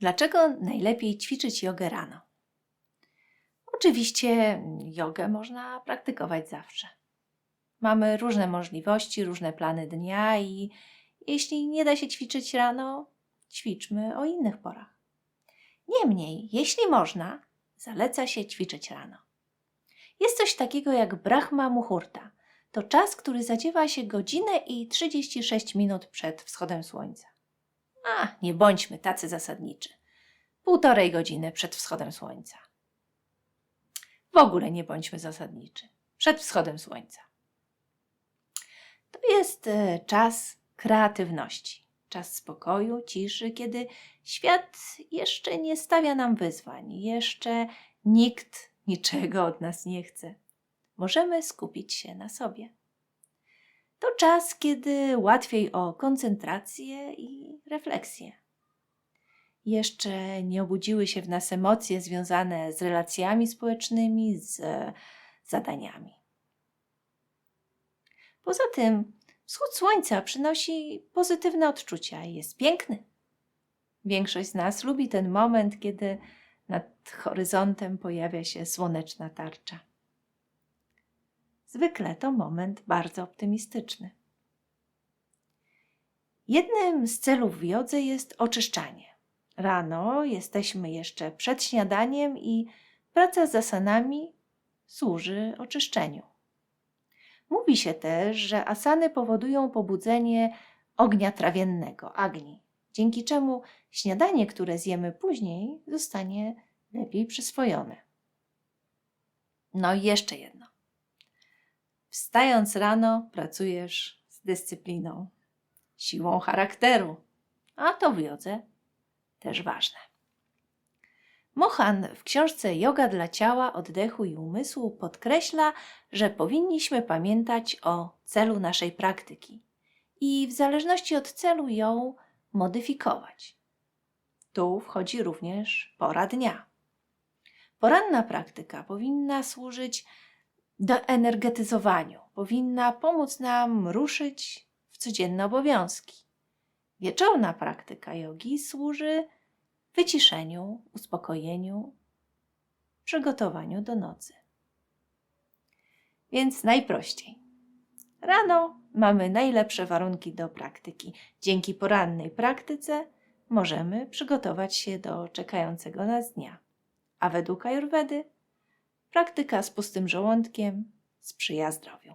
Dlaczego najlepiej ćwiczyć jogę rano? Oczywiście jogę można praktykować zawsze. Mamy różne możliwości, różne plany dnia i jeśli nie da się ćwiczyć rano, ćwiczmy o innych porach. Niemniej, jeśli można, zaleca się ćwiczyć rano. Jest coś takiego jak Brahma Muhurta. To czas, który zadziewa się godzinę i 36 minut przed wschodem słońca. A, nie bądźmy tacy zasadniczy. Półtorej godziny przed wschodem słońca. W ogóle nie bądźmy zasadniczy. Przed wschodem słońca. To jest e, czas kreatywności, czas spokoju, ciszy, kiedy świat jeszcze nie stawia nam wyzwań, jeszcze nikt niczego od nas nie chce. Możemy skupić się na sobie. To czas, kiedy łatwiej o koncentrację i refleksję. Jeszcze nie obudziły się w nas emocje związane z relacjami społecznymi, z zadaniami. Poza tym, wschód słońca przynosi pozytywne odczucia i jest piękny. Większość z nas lubi ten moment, kiedy nad horyzontem pojawia się słoneczna tarcza. Zwykle to moment bardzo optymistyczny. Jednym z celów w jodze jest oczyszczanie. Rano jesteśmy jeszcze przed śniadaniem i praca z asanami służy oczyszczeniu. Mówi się też, że asany powodują pobudzenie ognia trawiennego, agni, dzięki czemu śniadanie, które zjemy później, zostanie lepiej przyswojone. No i jeszcze jedno. Wstając rano, pracujesz z dyscypliną, siłą charakteru, a to w jodze też ważne. Mohan w książce Yoga dla ciała, oddechu i umysłu podkreśla, że powinniśmy pamiętać o celu naszej praktyki i w zależności od celu ją modyfikować. Tu wchodzi również pora dnia. Poranna praktyka powinna służyć do energetyzowaniu, powinna pomóc nam ruszyć w codzienne obowiązki. Wieczorna praktyka jogi służy wyciszeniu, uspokojeniu, przygotowaniu do nocy. Więc najprościej. Rano mamy najlepsze warunki do praktyki. Dzięki porannej praktyce możemy przygotować się do czekającego nas dnia. A według Ajurwedy praktyka z pustym żołądkiem sprzyja zdrowiu.